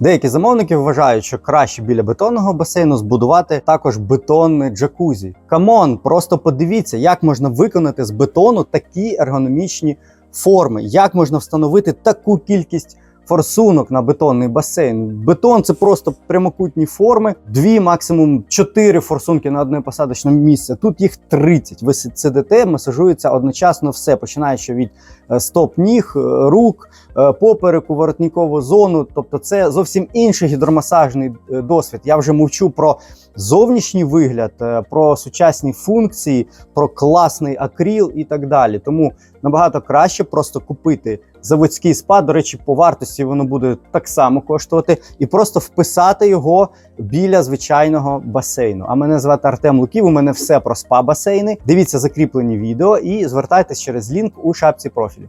Деякі замовники вважають, що краще біля бетонного басейну збудувати також бетонне джакузі. Камон, просто подивіться, як можна виконати з бетону такі ергономічні форми, як можна встановити таку кількість. Форсунок на бетонний басейн. Бетон це просто прямокутні форми, дві, максимум чотири форсунки на одне посадочне місце. Тут їх 30. Ви сидите, масажується одночасно все, починаючи від е, стоп ніг, е, рук, е, попереку, воротникову зону. Тобто, це зовсім інший гідромасажний досвід. Я вже мовчу про зовнішній вигляд, про сучасні функції, про класний акріл і так далі. Тому набагато краще просто купити заводський спа. До речі, по вартості воно буде так само коштувати, і просто вписати його біля звичайного басейну. А мене звати Артем Луків. У мене все про спа басейни. Дивіться закріплені відео і звертайтесь через лінк у шапці профілю.